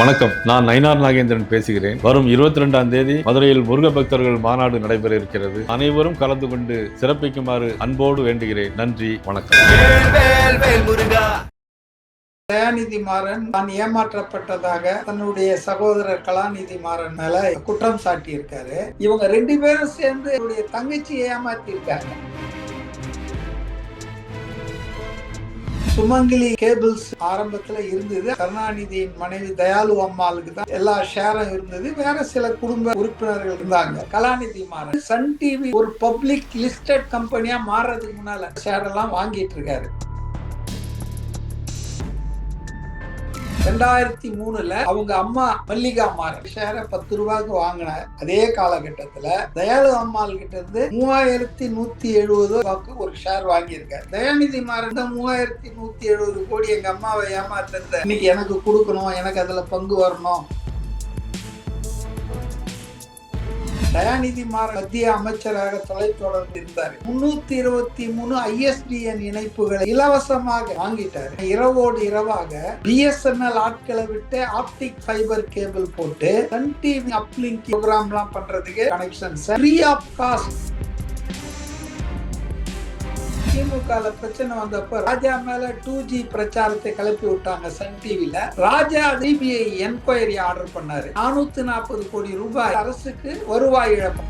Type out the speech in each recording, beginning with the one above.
வணக்கம். நான் நயினார் நாகேந்திரன் பேசுகிறேன். வரும் இருபத்தி ரெண்டாம் தேதி மதுரையில் முருக பக்தர்கள் மாநாடு நடைபெற இருக்கிறது. அனைவரும் கலந்து கொண்டு சிறப்பிக்குமாறு அன்போடு வேண்டுகிறேன். நன்றி வணக்கம். தயாநிதி மாறன் தான் ஏமாற்றப்பட்டதாக தன்னுடைய சகோதரர் கலாநிதி மாறன் மேல குற்றம் சாட்டி இருக்காரு இவங்க ரெண்டு பேரும் சேர்ந்து தங்கச்சி ஏமாத்தி இருக்காங்க சுமங்கலி கேபிள்ஸ் ஆரம்பத்துல இருந்தது. கருணாநிதியின் மனைவி தயாளு அம்மாளுக்கு தான் எல்லா ஷேரும் இருந்தது. வேற சில குடும்ப உறுப்பினர்கள் இருந்தாங்க. கலாநிதி மாறன். சன் டிவி ஒரு பப்ளிக் லிஸ்டட் கம்பெனியா மாறுறதுக்கு முன்னால ஷேர் எல்லாம் வாங்கிட்டு இருக்காரு. ரெண்டாயிரத்தி மூணுல அவங்க அம்மா மல்லிகா மாறன் ஷேரை பத்து ரூபாய்க்கு வாங்கின அதே காலகட்டத்துல தயாளு அம்மாள் கிட்ட இருந்து மூவாயிரத்தி நூத்தி எழுபது ரூபாய்க்கு ஒரு ஷேர் வாங்கியிருக்காரு. தயாநிதி மாறன் மூவாயிரத்தி நூத்தி எழுபது கோடி எங்க அம்மாவை ஏமாத்திருந்த இன்னைக்கு எனக்கு கொடுக்கணும் எனக்கு அதுல பங்கு வரணும். தயாநிதி மாறன் மத்திய அமைச்சராக தொலைத்தொடர்பு இருந்தார். முன்னூத்தி இருபத்தி மூணு ஐஎஸ்டிஎன் இணைப்புகளை இலவசமாக வாங்கிட்டார். இரவோடு இரவாக பிஎஸ்என்எல் ஆட்களை விட்டு ஆப்டிக் ஃபைபர் கேபிள் போட்டு சன் டிவி அப்லிங்க் ப்ரோக்ராம்லாம் பண்றதுக்கு கனெக்ஷன்ஸ் ஃப்ரீ ஆஃப் காஸ்ட் திமுகல பிரச்சனை வந்தப்ப ராஜா மேல டூ ஜி பிரச்சாரத்தை கிளப்பி விட்டாங்க சன் டிவில ராஜா சிபிஐ என்கொயரி ஆர்டர் பண்ணாரு. நானூத்தி நாற்பது கோடி ரூபாய் அரசுக்கு வருவாய் இழப்பு.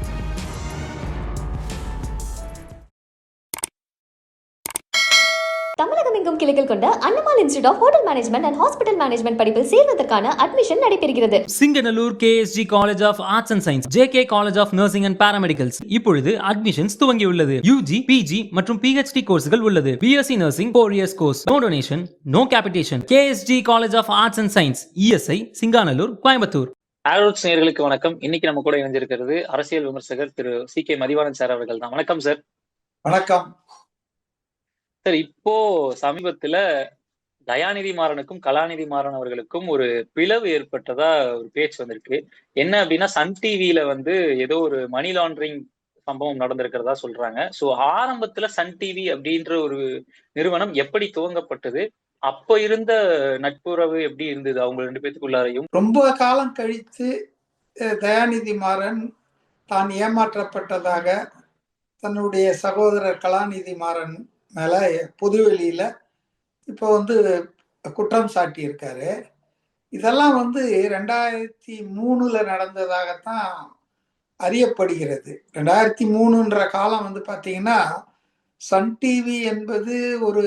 எங்கும் கிளைகள் கொண்ட Annamal institute of hotel management and hospital management படிப்பில் சேர்வதற்கான அட்மிஷன் நடைபெறுகிறது. Singanallur KSG college of arts and science JK college of nursing and paramedicals இப்பொழுது அட்மிஷன்ஸ் துவங்கியுள்ளது. யூஜி பிஜி மற்றும் பிஹெச்டி கோர்ஸ்கள் உள்ளது. BSc nursing four years course no donation no capitation KSG college of arts and science ESI Singanallur Coimbatore ஆரோட்ஸ் நேயர்களுக்கு வணக்கம். இன்னைக்கு நம்ம கூட இணைஞ்சிருக்கிறது அரசியல் விமர்சகர் Thiru C K Mathivanan sir அவர்கள் தான். வணக்கம் சார் வணக்கம். சார் இப்போ சமீபத்துல தயாநிதி மாறனுக்கும் கலாநிதி மாறன் அவர்களுக்கும் ஒரு பிளவு ஏற்பட்டதா ஒரு பேச்சு வந்திருக்கு. என்ன அப்படின்னா சன் டிவியில வந்து ஏதோ ஒரு மணி லாண்டரிங் சம்பவம் நடந்திருக்கிறதா சொல்றாங்க. சோ ஆரம்பத்துல சன் டிவி அப்படின்ற ஒரு நிறுவனம் எப்படி துவங்கப்பட்டது? அப்ப இருந்த நட்புறவு எப்படி இருந்தது? அவங்க ரெண்டு பேத்துக்குள்ளாரையும். ரொம்ப காலம் கழித்து தயாநிதி மாறன் தான் ஏமாற்றப்பட்டதாக தன்னுடைய சகோதரர் கலாநிதி மாறன் மேலே பொதுவெளியில இப்போ வந்து குற்றம் சாட்டியிருக்காரு. இதெல்லாம் வந்து ரெண்டாயிரத்தி மூணுல நடந்ததாகத்தான் அறியப்படுகிறது. ரெண்டாயிரத்தி மூணுன்ற காலம் வந்து பார்த்தீங்கன்னா சன் டிவி என்பது ஒரு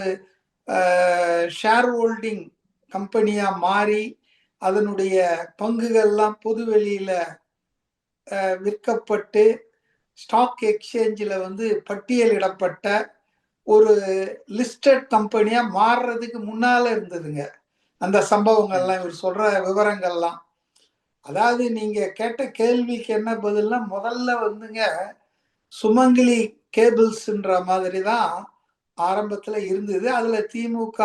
ஷேர் ஹோல்டிங் கம்பெனியாக மாறி அதனுடைய பங்குகள்லாம் பொதுவெளியில் விற்கப்பட்டு ஸ்டாக் எக்ஸ்சேஞ்சில் வந்து பட்டியலிடப்பட்ட ஒரு லிஸ்டட் கம்பெனியா மாறுறதுக்கு முன்னால இருந்ததுங்க. அந்த சம்பவங்கள்லாம் இவர் சொல்ற விவரங்கள்லாம். அதாவது நீங்க கேட்ட கேள்விக்கு என்ன பதில்னா முதல்ல வந்துங்க சுமங்கலி கேபிள்ஸ்ன்ற மாதிரி தான் ஆரம்பத்துல இருந்தது. அதுல திமுக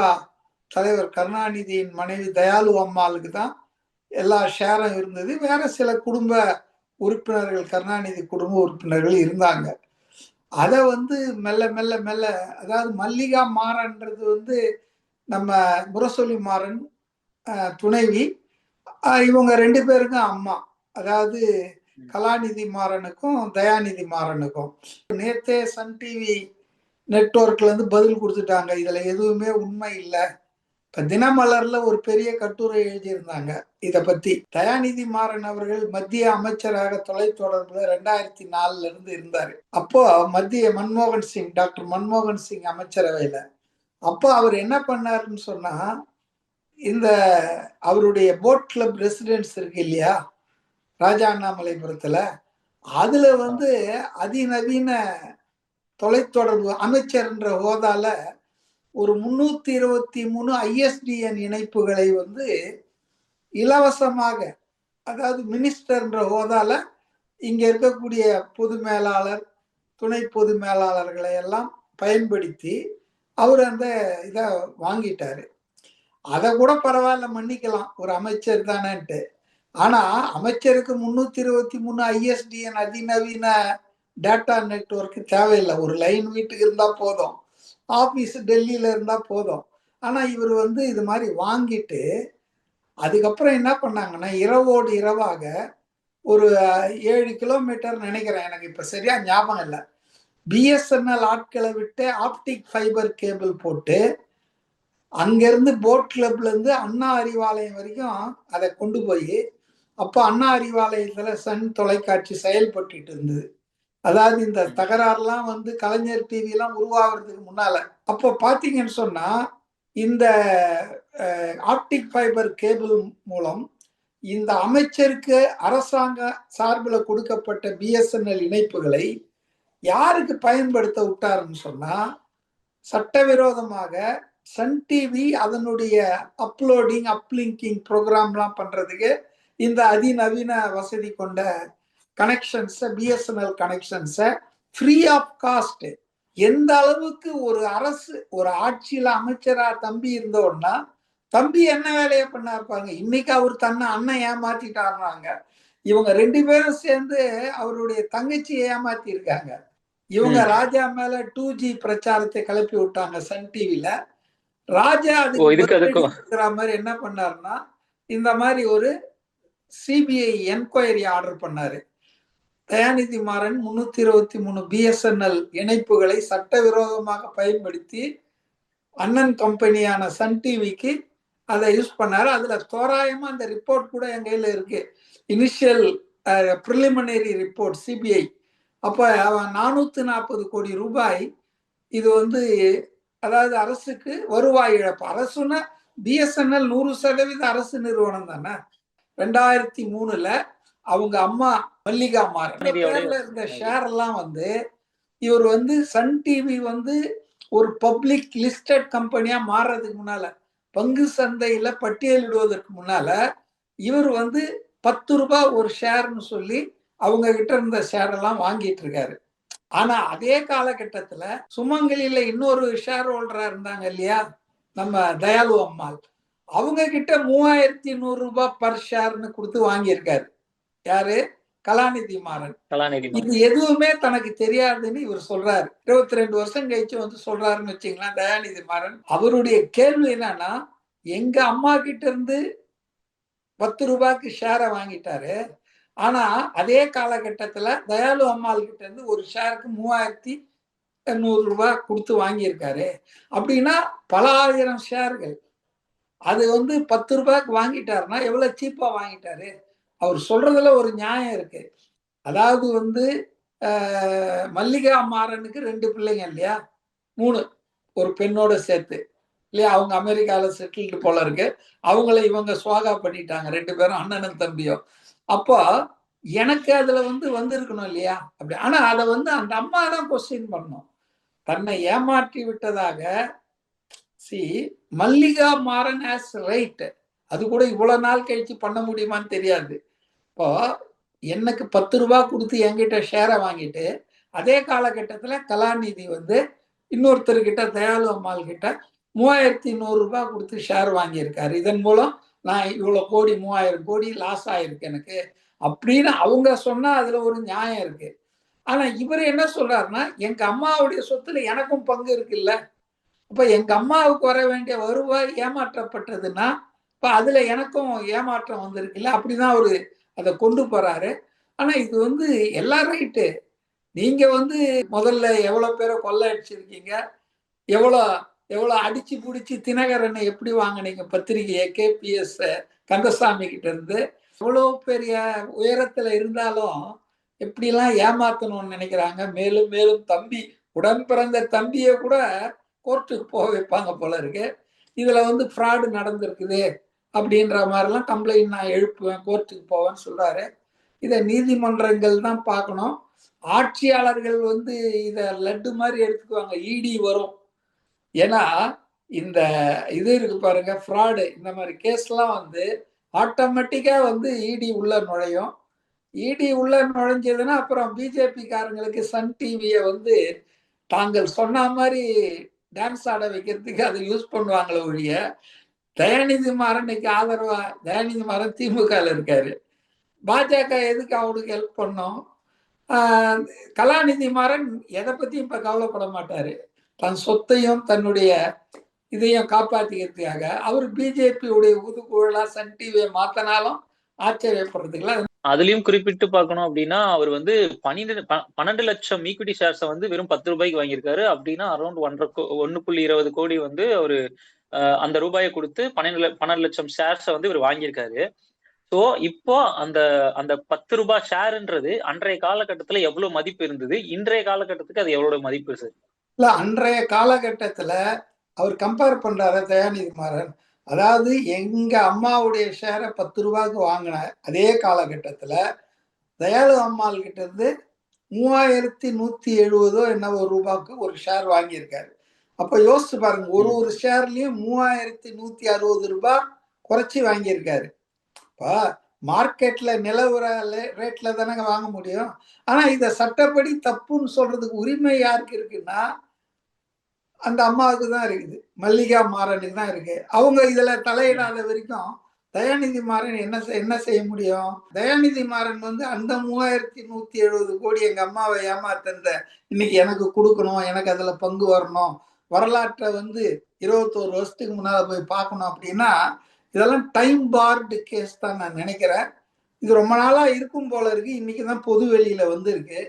தலைவர் கருணாநிதியின் மனைவி தயாளு அம்மாளுக்கு தான் எல்லா ஷேரும் இருந்தது. வேற சில குடும்ப உறுப்பினர்கள் கருணாநிதி குடும்ப உறுப்பினர்கள் இருந்தாங்க. அதை வந்து மெல்ல மெல்ல மெல்ல அதாவது மல்லிகா மாறன்றது வந்து நம்ம முரசொலி மாறன் துணைவி. இவங்க ரெண்டு பேருக்கும் அம்மா. அதாவது கலாநிதி மாறனுக்கும் தயாநிதி மாறனுக்கும். நேத்தே சன் டிவி நெட்வொர்க்ல இருந்து பதில் கொடுத்துட்டாங்க. இதுல எதுவுமே உண்மை இல்லை. இப்ப தினமலர்ல ஒரு பெரிய கட்டுரை எழுதியிருந்தாங்க. இத பத்தி தயாநிதி மாறன் அவர்கள் மத்திய அமைச்சராக தொலைத்தொடர்புல ரெண்டாயிரத்தி நாலுல இருந்து இருந்தாரு. அப்போ மத்திய மன்மோகன் சிங் டாக்டர் மன்மோகன் சிங் அமைச்சரவையில. அப்போ அவர் என்ன பண்ணாருன்னு சொன்னா இந்த அவருடைய போட் கிளப் ரெசிடென்ஸ் இருக்கு இல்லையா ராஜா அண்ணாமலைபுரத்துல அதுல வந்து அதிநவீன தொலைத்தொடர்பு அமைச்சர்ன்ற ஹோதால ஒரு முன்னூத்தி இருபத்தி மூணு ஐஎஸ்டிஎன் இணைப்புகளை வந்து இலவசமாக அதாவது மினிஸ்டர்ன்ற ஹோதால இங்க இருக்கக்கூடிய பொது மேலாளர் துணை பொது மேலாளர்களை எல்லாம் பயன்படுத்தி அவர் அந்த இதை வாங்கிட்டாரு. அதை கூட பரவாயில்ல மன்னிக்கலாம் ஒரு அமைச்சர் தானேன்ட்டு. ஆனா அமைச்சருக்கு முன்னூத்தி இருபத்தி மூணு ஐஎஸ்டிஎன் அதிநவீன டேட்டா நெட்வொர்க் தேவையில்லை. ஒரு லைன் வீட்டுக்கு இருந்தா போதும். ஆபீஸ் டெல்லியில இருந்தா போதும். ஆனா இவர் வந்து இது மாதிரி வாங்கிட்டு அதுக்கப்புறம் என்ன பண்ணாங்கன்னா இரவோடு இரவாக ஒரு ஏழு கிலோமீட்டர் நினைக்கிறேன் எனக்கு இப்ப சரியா ஞாபகம் இல்லை. பிஎஸ்என்எல் ஆட்களை விட்டு ஆப்டிக் ஃபைபர் கேபிள் போட்டு அங்கேருந்து போட் கிளப்ல இருந்து அண்ணா அறிவாலயம் வரைக்கும் அதை கொண்டு போய் அப்போ அண்ணா அறிவாலயத்துல சன் தொலைக்காட்சி செயல்பட்டு இருந்தது. அதாவது இந்த தகராறுலாம் வந்து கலைஞர் டிவிலாம் உருவாகிறதுக்கு முன்னால அப்போ பார்த்தீங்கன்னு சொன்னா இந்த ஆப்டிக் ஃபைபர் கேபிள் மூலம் இந்த அமைச்சருக்கு அரசாங்க சார்பில் கொடுக்கப்பட்ட பிஎஸ்என்எல் இணைப்புகளை யாருக்கு பயன்படுத்த விட்டாருன்னு சொன்னா சட்டவிரோதமாக சன் டிவி அதனுடைய அப்லோடிங் அப்லிங்கிங் ப்ரோக்ராம்லாம் பண்றதுக்கு இந்த அதிநவீன வசதி கொண்ட கனெக்ஷன்ஸை பிஎஸ்என்எல் கனெக்ஷன்ஸை ஃப்ரீ ஆஃப் காஸ்ட் எந்த அளவுக்கு ஒரு அரசு ஒரு ஆட்சியில அமைச்சரா தம்பி இருந்தோன்னா தம்பி என்ன வேலையை பண்ணா இருப்பாங்க இன்னைக்கு அவர் தன்னை அண்ணன் ஏமாத்திட்டாருனாங்க. இவங்க ரெண்டு பேரும் சேர்ந்து அவருடைய தங்கச்சியை ஏமாத்தி இருக்காங்க இவங்க. ராஜா மேல டூ ஜி பிரச்சாரத்தை கிளப்பி விட்டாங்க சன் டிவில ராஜா அதுக்கு மாதிரி என்ன பண்ணாருன்னா இந்த மாதிரி ஒரு சிபிஐ என்கொயரி ஆர்டர் பண்ணாரு. தயாநிதி மாறன் முன்னூத்தி இருபத்தி மூணு பிஎஸ்என்எல் இணைப்புகளை சட்டவிரோதமாக பயன்படுத்தி அண்ணன் கம்பெனியான சன் டிவிக்கு அதை யூஸ் பண்ணாரு. அதுல தோராயமா அந்த ரிப்போர்ட் கூட என் கையில இருக்கு. இனிஷியல் ப்ரிலிமினரி ரிப்போர்ட் சிபிஐ அப்ப அவன் நானூத்தி நாற்பது கோடி ரூபாய். இது வந்து அதாவது அரசுக்கு வருவாய் இழப்பு. அரசுன்னா பிஎஸ்என்எல் நூறு சதவீத அரசு நிறுவனம் தானே. ரெண்டாயிரத்தி மூணுல அவங்க அம்மா மல்லிகா மாறன். இருந்த ஷேர் எல்லாம் வந்து இவர் வந்து சன் டிவி வந்து ஒரு பப்ளிக் லிஸ்டட் கம்பெனியா மாறுறதுக்கு முன்னால பங்கு சந்தையில பட்டியலிடுவதற்கு முன்னால இவர் வந்து பத்து ரூபாய் ஒரு ஷேர்னு சொல்லி அவங்க கிட்ட இருந்த ஷேர் எல்லாம் வாங்கிட்டு இருக்காரு. ஆனா அதே காலகட்டத்துல சுமங்கலியில இன்னொரு ஷேர் ஹோல்டரா இருந்தாங்க இல்லையா? நம்ம தயாலு அம்மாள். அவங்க கிட்ட மூவாயிரத்தி நூறு ரூபாய் பர் ஷேர்னு கொடுத்து வாங்கியிருக்காரு. யாரு? கலாநிதி மாறன். கலாநிதி. இது எதுவுமே தனக்கு தெரியாதுன்னு இவர் சொல்றாரு. இருபத்தி ரெண்டு வருஷம் கழிச்சு வந்து சொல்றாருன்னு வச்சுங்களேன் தயாநிதி மாறன். அவருடைய கேள்வி என்னன்னா எங்க அம்மா கிட்ட இருந்து பத்து ரூபாய்க்கு ஷேரை வாங்கிட்டாரு. ஆனா அதே காலகட்டத்துல தயாலு அம்மாள் கிட்ட இருந்து ஒரு ஷேருக்கு மூவாயிரத்தி நூறு ரூபாய் கொடுத்து வாங்கியிருக்காரு. அப்படின்னா பல ஆயிரம் ஷேர்கள் அது வந்து பத்து ரூபாய்க்கு வாங்கிட்டாருன்னா எவ்வளவு சீப்பா வாங்கிட்டாரு? அவர் சொல்றதுல ஒரு நியாயம் இருக்கு. அதாவது வந்து மல்லிகா மாறனுக்கு ரெண்டு பிள்ளைங்க இல்லையா? மூணு. ஒரு பெண்ணோட சேர்த்து. இல்லையா? அவங்க அமெரிக்காவில் செட்டில்டு போல இருக்கு. அவங்கள இவங்க சுவாகா பண்ணிட்டாங்க. ரெண்டு பேரும் அண்ணனும் தம்பியும். அப்போ எனக்கு அதுல வந்து வந்திருக்கணும் இல்லையா? அப்படி. ஆனா அதை வந்து அந்த அம்மா தான் கொஸ்டின் பண்ணும் தன்னை ஏமாற்றி விட்டதாக C Mallika Maran as right அது கூட இவ்வளவு நாள் கழிச்சு பண்ண முடியுமான்னு தெரியாது. இப்போ எனக்கு பத்து ரூபா கொடுத்து என்கிட்ட ஷேரை வாங்கிட்டு அதே காலகட்டத்துல கலாநிதி வந்து இன்னொருத்தர்கிட்ட தயாளு அம்மாள் கிட்ட மூவாயிரத்தி நூறுரூபா கொடுத்து ஷேர் வாங்கியிருக்காரு. இதன் மூலம் நான் இவ்வளவு கோடி மூவாயிரம் கோடி லாஸ் ஆயிருக்கு எனக்கு அப்படின்னு அவங்க சொன்னா அதுல ஒரு நியாயம் இருக்கு. ஆனா இவர் என்ன சொல்றாருன்னா எங்க அம்மாவுடைய சொத்துல எனக்கும் பங்கு இருக்குல்ல. இப்போ எங்க அம்மாவுக்கு வர வேண்டிய வருவாய் ஏமாற்றப்பட்டதுன்னா இப்போ அதுல எனக்கும் ஏமாற்றம் வந்திருக்குல்ல. அப்படிதான் ஒரு அதை கொண்டு போறாரு. ஆனா இது வந்து எல்லா ரைட்டு நீங்க வந்து முதல்ல எவ்வளவு பேரை கொள்ளை அடிச்சிருக்கீங்க எவ்வளோ எவ்வளோ அடிச்சு பிடிச்சி தினகரனை எப்படி வாங்குனீங்க பத்திரிகையை? கேபிஎஸ் கந்தசாமி கிட்ட இருந்து. எவ்வளோ பெரிய உயரத்துல இருந்தாலும் எப்படிலாம் ஏமாத்தணும்னு நினைக்கிறாங்க. மேலும் மேலும் தம்பி உடன் பிறந்த தம்பியை கூட கோர்ட்டுக்கு போக வைப்பாங்க போல இருக்கு. இதுல வந்து ஃப்ராடு நடந்திருக்குது. அப்படின்ற மாதிரிலாம் கம்ப்ளைண்ட் நான் எழுப்புவேன் கோர்ட்டுக்கு போவேன்னு சொல்றாரு. இதை நீதிமன்றங்கள் தான் பார்க்கணும். ஆட்சியாளர்கள் வந்து இதை லட்டு மாதிரி எடுத்துக்குவாங்க. இடி வரும். ஏன்னா இந்த இது இருக்கு பாருங்க ஃப்ராடு இந்த மாதிரி கேஸ்லாம் வந்து ஆட்டோமேட்டிக்காக வந்து இடி உள்ள நுழையும். இடி உள்ள நுழைஞ்சதுன்னா அப்புறம் பிஜேபி காரங்களுக்கு சன் டிவியை வந்து தாங்கள் சொன்ன மாதிரி டான்ஸ் ஆட வைக்கிறதுக்கு அதை யூஸ் பண்ணுவாங்களே ஒழிய தயாநிதி மாறனுக்கு ஆதரவா? தயாநிதி மாறன் திமுகல இருக்காரு. பாஜக எதுக்கு அவனுக்கு ஹெல்ப் பண்ணோம்? ஆஹ் கலாநிதி மாறன் எதை பத்தியும் இப்ப கவலைப்பட மாட்டாரு. தன் சொத்தையும் தன்னுடைய இதையும் காப்பாத்திக்கிறதுக்காக அவர் பிஜேபியுடைய ஊதுகுழலா சன் டிவியை மாத்தினாலும் ஆச்சரியப்படுறதுக்குல அதுலயும் குறிப்பிட்டு பார்க்கணும் அப்படின்னா அவர் வந்து பன்னிரெண்டு பன்னெண்டு லட்சம் ஈக்விட்டி ஷேர்ஸை வந்து வெறும் பத்து ரூபாய்க்கு வாங்கியிருக்காரு. அப்படின்னா அரௌண்ட் ஒன்றரை கோ- புள்ளி இருபது கோடி வந்து அவரு அந்த ரூபாயை கொடுத்து பன்னெண்டு பன்னெண்டு லட்சம் ஷேர்ஸை வந்து இவர் வாங்கியிருக்காரு. ஸோ இப்போ அந்த அந்த பத்து ரூபாய் ஷேர்ன்றது அன்றைய காலகட்டத்துல எவ்வளவு மதிப்பு இருந்தது? இன்றைய காலகட்டத்துக்கு அது எவ்வளவு மதிப்பு சார் இல்ல அன்றைய காலகட்டத்துல அவர் கம்பேர் பண்றாரு தயாநிதி மாறன் அதாவது எங்க அம்மாவுடைய ஷேரை பத்து ரூபாய்க்கு வாங்கின அதே காலகட்டத்துல தயாளு அம்மாள் கிட்ட இருந்து மூவாயிரத்தி நூத்தி எழுபதோ என்னவோ ரூபாய்க்கு ஒரு ஷேர் வாங்கியிருக்காரு. அப்ப யோசிச்சு பாருங்க ஒரு ஒரு ஷேர்லயும் மூவாயிரத்தி நூத்தி அறுபது ரூபாய் குறைச்சி வாங்கியிருக்காரு. இப்போ மார்க்கெட்ல நிலவர ரேட்ல தானங்க வாங்க முடியும். ஆனா இத சட்டப்படி தப்புன்னு சொல்றதுக்கு உரிமை யாருக்கு இருக்குன்னா அந்த அம்மாவுக்கு தான் இருக்குது. மல்லிகா மாறனுக்கு தான் இருக்கு. அவங்க இதுல தலையிடாத வரைக்கும் தயாநிதி மாறன் என்ன செய்- என்ன செய்ய முடியும்? தயாநிதி மாறன் வந்து அந்த மூவாயிரத்தி நூத்தி எழுபது கோடி எங்க அம்மாவை ஏமாத்தந்த இன்னைக்கு எனக்கு கொடுக்கணும் எனக்கு அதுல பங்கு வரணும். வரலாற்றை வந்து இருபத்தோரு வருஷத்துக்கு முன்னால போய் பார்க்கணும் அப்படின்னா இதெல்லாம் டைம் பார்டு கேஸ் தான் நான் நினைக்கிறேன். இது ரொம்ப நாளா இருக்கும் போல இருக்கு. இன்னைக்கு தான் பொது வெளியில வந்திருக்கு.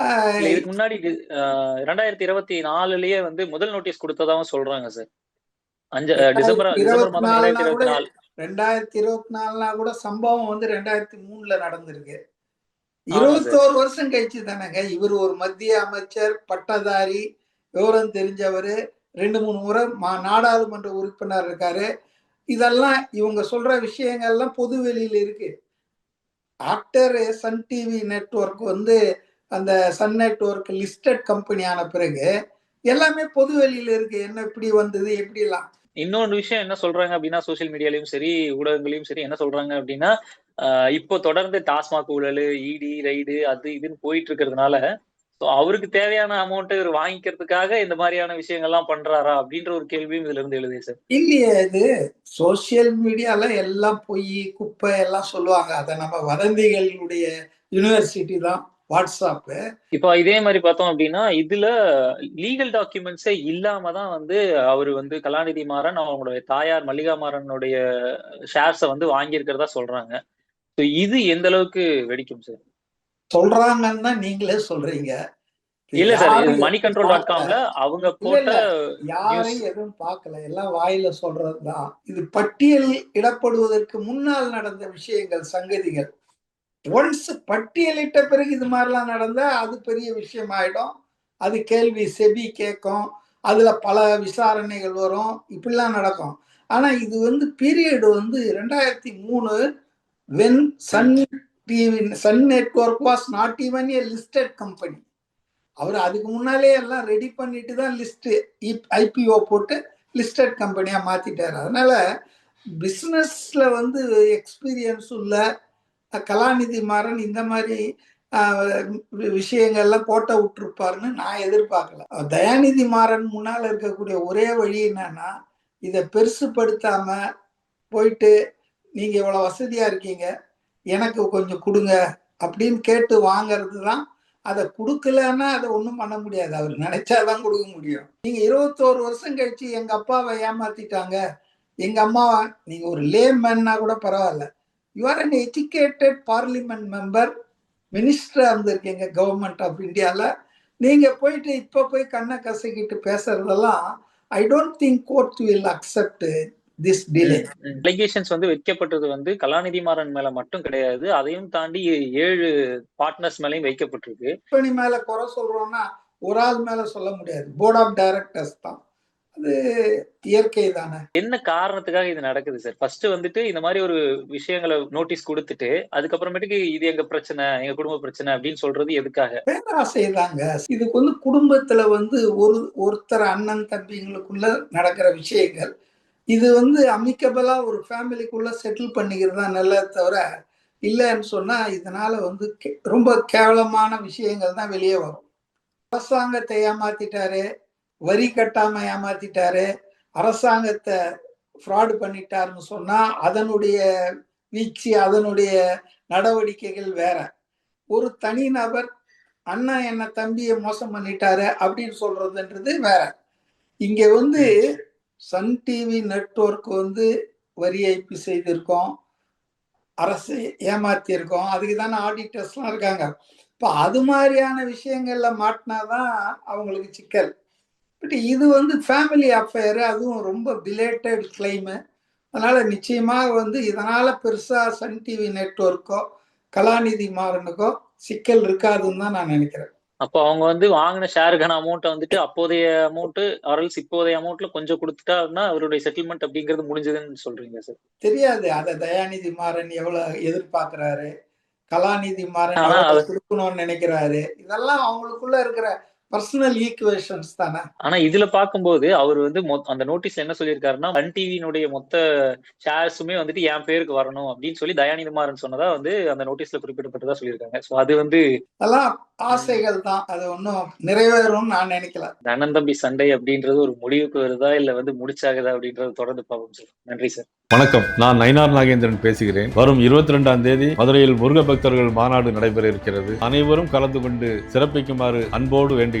ஆஹ் இல்ல இதுக்கு முன்னாடி ரெண்டாயிரத்தி இருபத்தி நாலுலயே வந்து முதல் நோட்டீஸ் கொடுத்ததாவும் சொல்றாங்க சார் அஞ்சு டிசம்பர் டிசம்பர் மாதம் ரெண்டாயிரத்தி இருபத்தி நாலு. ரெண்டாயிரத்தி இருபத்தி நாலுனா கூட சம்பவம் வந்து ரெண்டாயிரத்தி மூணுல நடந்திருக்கு. இருபத்தோரு வருஷம் கழிச்சு தானேங்க இவர் ஒரு மத்திய அமைச்சர் பட்டதாரி விவரம் தெரிஞ்சவர் ரெண்டு மூணு முறை மா- நாடாளுமன்ற உறுப்பினர் இருக்காரு. இதெல்லாம் இவங்க சொல்ற விஷயங்கள்லாம் பொது வெளியில இருக்கு. ஆஃப்டர் சன் டிவி நெட்வொர்க் வந்து அந்த சன் நெட்ஒர்க் லிஸ்டட் கம்பெனி ஆன பிறகு எல்லாமே பொது வெளியில இருக்கு. என்ன இப்படி வந்தது எப்படி எல்லாம் இன்னொரு விஷயம் என்ன சொல்றாங்க அப்படின்னா சோஷியல் மீடியாலயும் சரி ஊடகங்களையும் சரி என்ன சொல்றாங்க அப்படின்னா இப்போ தொடர்ந்து டாஸ்மாக் ஊழல் இடி ரைடு அது இதுன்னு போயிட்டு இருக்கிறதுனால ஸோ அவருக்கு தேவையான அமௌண்ட் இவர் வாங்கிக்கிறதுக்காக இந்த மாதிரியான விஷயங்கள்லாம் பண்றாரா அப்படின்ற ஒரு கேள்வியும் இதுல இருந்து எழுதுது சார். இல்லையே இது சோசியல் மீடியால எல்லாம் பொய் குப்பை எல்லாம் சொல்லுவாங்க. அதை நம்ம வதந்திகளுடைய யூனிவர்சிட்டி தான் வாட்ஸ்அப்பு இப்போ இதே மாதிரி பார்த்தோம் அப்படின்னா இதுல லீகல் டாக்குமெண்ட்ஸே இல்லாம தான் வந்து அவர் வந்து கலாநிதி மாறன் அவங்களுடைய தாயார் மல்லிகா மாறனுடைய ஷேர்ஸை வந்து வாங்கியிருக்கிறதா சொல்றாங்க. இது எந்த அளவுக்கு வெடிக்கும் சார்? சொல்றாங்கன்னு தான் நீங்களே சொல்றீங்க. இல்ல சார் மணி கண்ட்ரோல் டாட் காம்ல அவங்க போட்ட யாரையும் எதுவும் பார்க்கல. எல்லாம் வாயில சொல்றதுதான் இது பட்டியல் இடப்படுவதற்கு முன்னால் நடந்த விஷயங்கள் சங்கதிகள். ஒன்ஸ் பட்டியலிட்ட பிறகு இது மாதிரிலாம் நடந்தா அது பெரிய விஷயம் ஆயிடும் அது கேள்வி செபி கேட்கும். அதுல பல விசாரணைகள் வரும். இப்படிலாம் நடக்கும். ஆனா இது வந்து பீரியட் வந்து ரெண்டாயிரத்தி மூணு when Sun TV Sun network was not even a listed company அவர் அதுக்கு முன்னாலே எல்லாம் ரெடி பண்ணிட்டு தான் லிஸ்ட் ஐபிஓ போட்டு லிஸ்டட் கம்பெனியாக மாற்றிட்டார் அதனால பிஸ்னஸில் வந்து எக்ஸ்பீரியன்ஸ் உள்ள கலாநிதி மாறன் இந்த மாதிரி விஷயங்கள்லாம் கோட்டை விட்டுருப்பாருன்னு நான் எதிர்பார்க்கல. தயாநிதி மாறன் முன்னால் இருக்கக்கூடிய ஒரே வழி என்னன்னா இதை பெருசுப்படுத்தாமல் போயிட்டு நீங்கள் இவ்வளோ வசதியாக இருக்கீங்க. எனக்கு கொஞ்சம் கொடுங்க அப்படின்னு கேட்டு வாங்குறது தான் அதை கொடுக்கலன்னா அதை ஒன்றும் பண்ண முடியாது. அவர் நினைச்சாதான் கொடுக்க முடியும். நீங்க இருபத்தோரு வருஷம் கழிச்சு எங்க அப்பாவை ஏமாத்திட்டாங்க. எங்க அம்மாவை நீங்க ஒரு லே கூட பரவாயில்ல. You are uneducated parliament member மினிஸ்டரா இருந்திருக்கீங்க கவர்மெண்ட் ஆஃப் இந்தியால நீங்க போயிட்டு இப்ப போய் கண்ணை கசக்கிட்டு பேசுறதெல்லாம் I don't think court will accept this delay allegations வந்து வைக்கப்பட்டது வந்து கலாநிதி மாறன் மேல மட்டும் கிடையாது. அதையும் தாண்டி ஏழு பார்ட்னர்ஸ் மேலயும் வைக்கப்பட்டிருக்கு. கம்பெனி மேல குறை சொல்றோம்னா ஒரு ஆள் மேல சொல்ல முடியாது. போர்ட் ஆஃப் டைரக்டர்ஸ் தான். அது இயற்கை தானே. என்ன காரணத்துக்காக இது நடக்குது சார்? ஃபர்ஸ்ட் வந்துட்டு இந்த மாதிரி ஒரு விஷயங்களை நோட்டீஸ் கொடுத்துட்டு அதுக்கப்புறமேட்டுக்கு இது எங்க பிரச்சனை எங்க குடும்ப பிரச்சனை அப்படின்னு சொல்றது எதுக்காக? பேராசை தாங்க. இதுக்கு வந்து குடும்பத்துல வந்து ஒரு ஒருத்தர் அண்ணன் தம்பிங்களுக்குள்ள நடக்கிற விஷயங்கள் இது வந்து அமிக்கபிளா ஒரு ஃபேமிலிக்குள்ள செட்டில் பண்ணிக்கிறது தான் நல்லது தவிர இல்லைன்னு சொன்னா இதனால வந்து கே- ரொம்ப கேவலமான விஷயங்கள் தான் வெளியே வரும். அரசாங்கத்தை ஏமாத்திட்டாரு வரி கட்டாம ஏமாத்திட்டாரு அரசாங்கத்தை ஃப்ராடு பண்ணிட்டாருன்னு சொன்னா அதனுடைய வீழ்ச்சி அதனுடைய நடவடிக்கைகள் வேற. ஒரு தனி நபர் அண்ணா என்ன தம்பியை மோசம் பண்ணிட்டாரு அப்படின்னு சொல்றதுன்றது வேற. இங்க வந்து சன் டிவி நெட்வொர்க் வந்து வரி ஏய்ப்பு செய்திருக்கோம். அரசு ஏமாத்தியிருக்கோம். அதுக்கு தானே ஆடிட்டர்ஸ்லாம் இருக்காங்க. இப்போ அது மாதிரியான விஷயங்கள்ல மாட்டினாதான் அவங்களுக்கு சிக்கல். பட் இது வந்து ஃபேமிலி அஃபேர் அதுவும் ரொம்ப பிலேட்டட் கிளைமு அதனால் நிச்சயமாக வந்து இதனால் பெருசாக சன் டிவி நெட்வொர்க்கோ கலாநிதி மாறனுக்கோ சிக்கல் இருக்காதுன்னு தான் நான் நினைக்கிறேன். அப்போ அவங்க வந்து வாங்கின ஷேருக்கான அமௌண்ட்டை வந்துட்டு அப்போதைய அமௌண்ட் ஆர்எல்ஸ் இப்போதைய அமௌண்ட்ல கொஞ்சம் கொடுத்துட்டாருன்னா அவருடைய செட்டில்மெண்ட் அப்படிங்கிறது முடிஞ்சதுன்னு சொல்றீங்க சார் தெரியாது. அதை தயாநிதி மாறன் எவ்வளவு எதிர்பார்க்கறாரு? கலாநிதி மாறன் கொடுக்கணும்னு நினைக்கிறாரு? இதெல்லாம் அவங்களுக்குள்ள இருக்கிற பர்சனல் ஈக்குவேஷன்ஸ் தானே? ஆனா இதுல பார்க்கும்போது அவர் வந்து மொ- அந்த நோட்டீஸ்ல என்ன சொல்லியிருக்காருன்னா சன் டிவியினுடைய மொத்த ஷேர்ஸுமே வந்துட்டு என் பேருக்கு வரணும் அப்படின்னு சொல்லி தயாநிதி மாறன் சொன்னதா வந்து அந்த நோட்டீஸ்ல குறிப்பிடப்பட்டதா சொல்லியிருக்காங்க. சோ அது வந்து அதெல்லாம் ஆசைகள் தான். அது ஒன்றும் நிறைவேறும்னு நான் நினைக்கல. அண்ணன் தம்பி சண்டை அப்படின்றது ஒரு முடிவுக்கு வருதா இல்ல வந்து முடிச்சாகுதா அப்படின்றது தொடர்ந்து பார்ப்போம் சார். நன்றி சார். வணக்கம். நான் நயினார் நாகேந்திரன் பேசுகிறேன். வரும் இருபத்தி ரெண்டாம் தேதி மதுரையில் முருக பக்தர்கள் மாநாடு நடைபெற இருக்கிறது. அனைவரும் கலந்து கொண்டு சிறப்பிக்குமாறு அன்போடு வேண்டுகிறேன்.